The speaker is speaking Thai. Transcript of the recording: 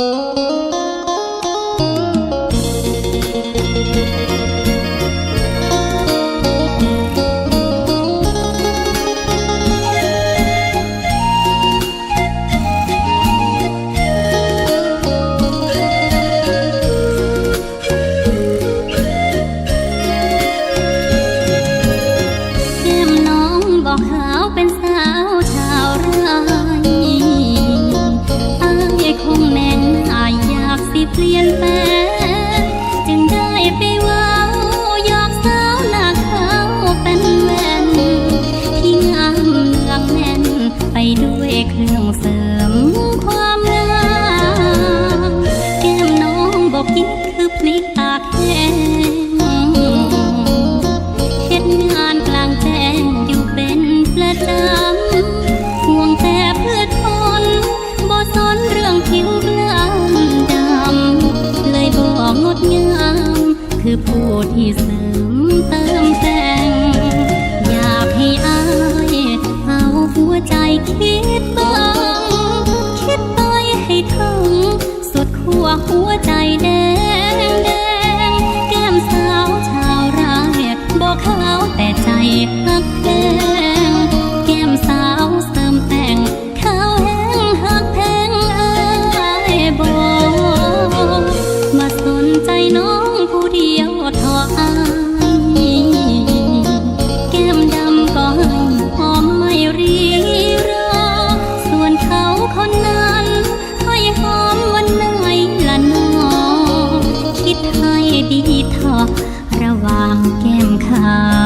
Música man. ผู้ที่เสริมเติมแต่ง อยากให้อายเอาหัวใจคิดบ้างคิดไปให้ถึงสุดขั้วหัวใจแดง ระหว่างแก้มขาว